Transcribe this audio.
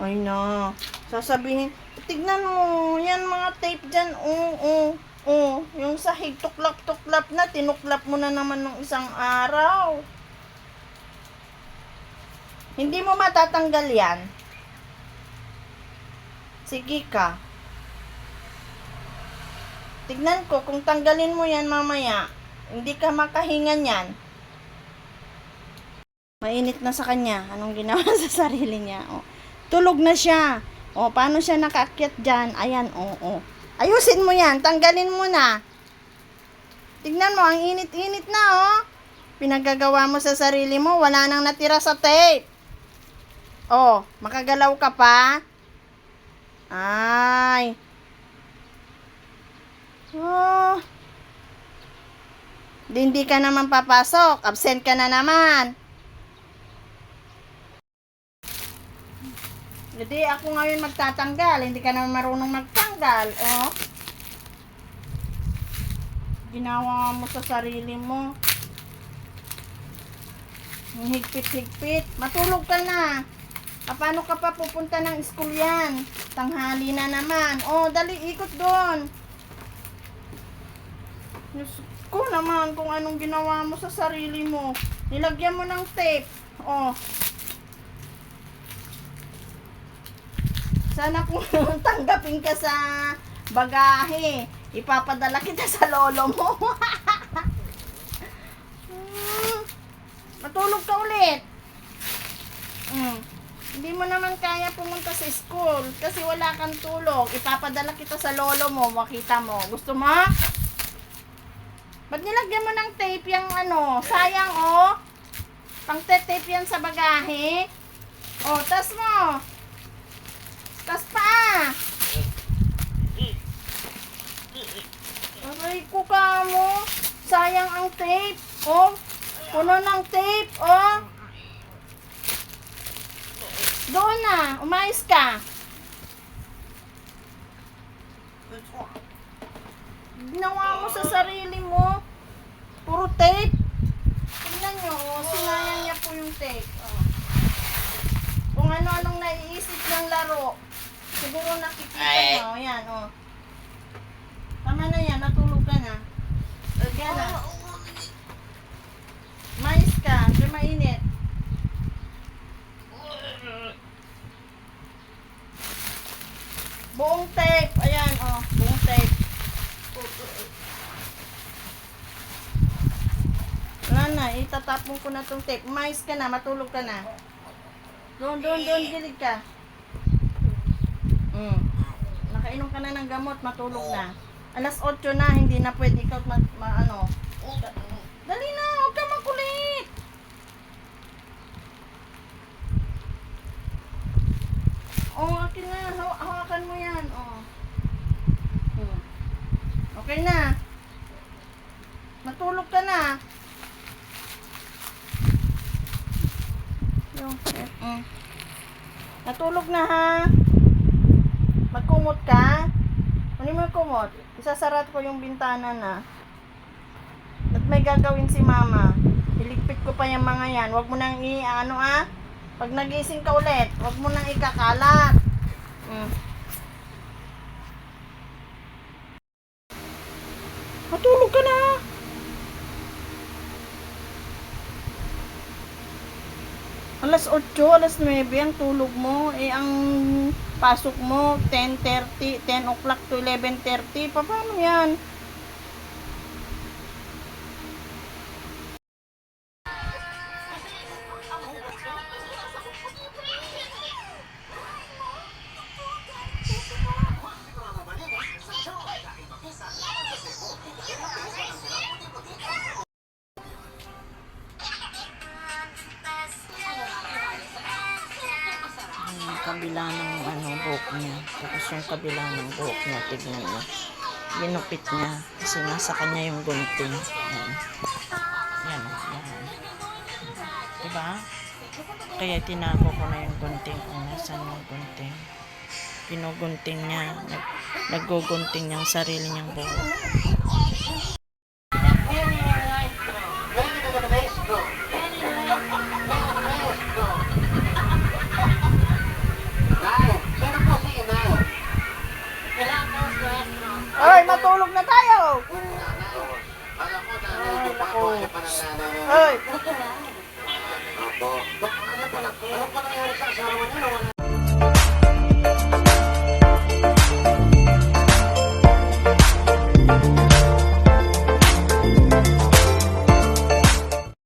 Ay na. Sasabihin, tignan mo, yan mga tape dyan, oo, oo, oo. Yung sahig, tuklap-tuklap na, tinuklap mo na naman ng isang araw. Hindi mo matatanggal yan. Sige ka. Tignan ko, kung tanggalin mo yan mamaya, hindi ka makahinga niyan. Mainit na sa kanya. Anong ginawa sa sarili niya? Oh. Tulog na siya. O, paano siya nakaakyat dyan? Ayan, oo. Oh, oh. Ayusin mo yan. Tanggalin mo na. Tignan mo, ang init-init na, oh. Pinagagawa mo sa sarili mo, wala nang natira sa tape. Oh, makagalaw ka pa? Ay. Oh. Di, hindi ka naman papasok. Absent ka na naman. Hindi, ako ngayon magtatanggal. Hindi ka naman marunong magtanggal. Oh. Ginawa mo sa sarili mo. Higpit-higpit. Matulog ka na. Ah, Paano ka pa pupunta ng school yan? Tanghali na naman. Oh, dali, ikot doon. Diyos ko naman kung anong ginawa mo sa sarili mo. Nilagyan mo ng tape. Oh. Sana kung tanggapin ka sa bagahe, ipapadala kita sa lolo mo. Matulog ka ulit. Mm. Hindi mo naman kaya pumunta sa school kasi wala kang tulog. Ipapadala kita sa lolo mo, makita mo. Gusto mo? Ba't nilagyan mo ng tape yung ano? Sayang oh. Pang tape yan sa bagahe. Oh, tas mo. Tas pa. Aray ko ka mo. Sayang ang tape. Oh, puno ng tape. Oh. Doon na. Umayos ka. Ginawa mo sa sarili mo. Puro tape. Tingnan nyo, oh, sinayang niya po yung tape. Oh. Kung ano-anong naiisip ng laro. Siguro nakikita Ay. mo. Yan, oh. Tama na yan, natulog ka na. Lagyan na. Mais ka, kasi mainit. Buong tape. Ayan, oh. Buong tape. Wala na, itatapon ko na tong tape. Mais ka na, matulog ka na. Doon, doon, doon, gilid ka. Mm. Nakainom ka na ng gamot, matulog na. Alas 8 na, hindi na pwede ikaw ma, ma- ano. Dali na, huwag ka makulit. Oh, akin na. Haw- hawakan mo yan. Oh. Hmm. Okay na. Matulog ka na. Yung, mm. Natulog na ha. Magkumot ka. Ano mo kumot? Isasarat ko yung bintana na. At may gagawin si mama. Iligpit ko pa yung mga yan. Huwag mo nang i, ano ah. Pag nagising ka ulit, huwag mo nang ikakalat. Mm. Matulog ka na. Alas 8, alas 9 ang tulog mo. Eh, ang pasok mo, 10.30, 10 o'clock to 11.30. Pa, Paano yan? Kabila ng ano, buhok niya. Tapos yung kabila ng buhok niya, tignan niya. Ginupit niya kasi nasa kanya yung gunting. Yan. Yan, yan. Diba? Kaya tinago ko na yung gunting kung nasan yung gunting. Pinugunting niya. Nag, naggugunting niyang sarili niyang buhok. Ay, matulog na tayo! Ay, ako. Ay, Opo. Ano pa nangyari sa asawa niya?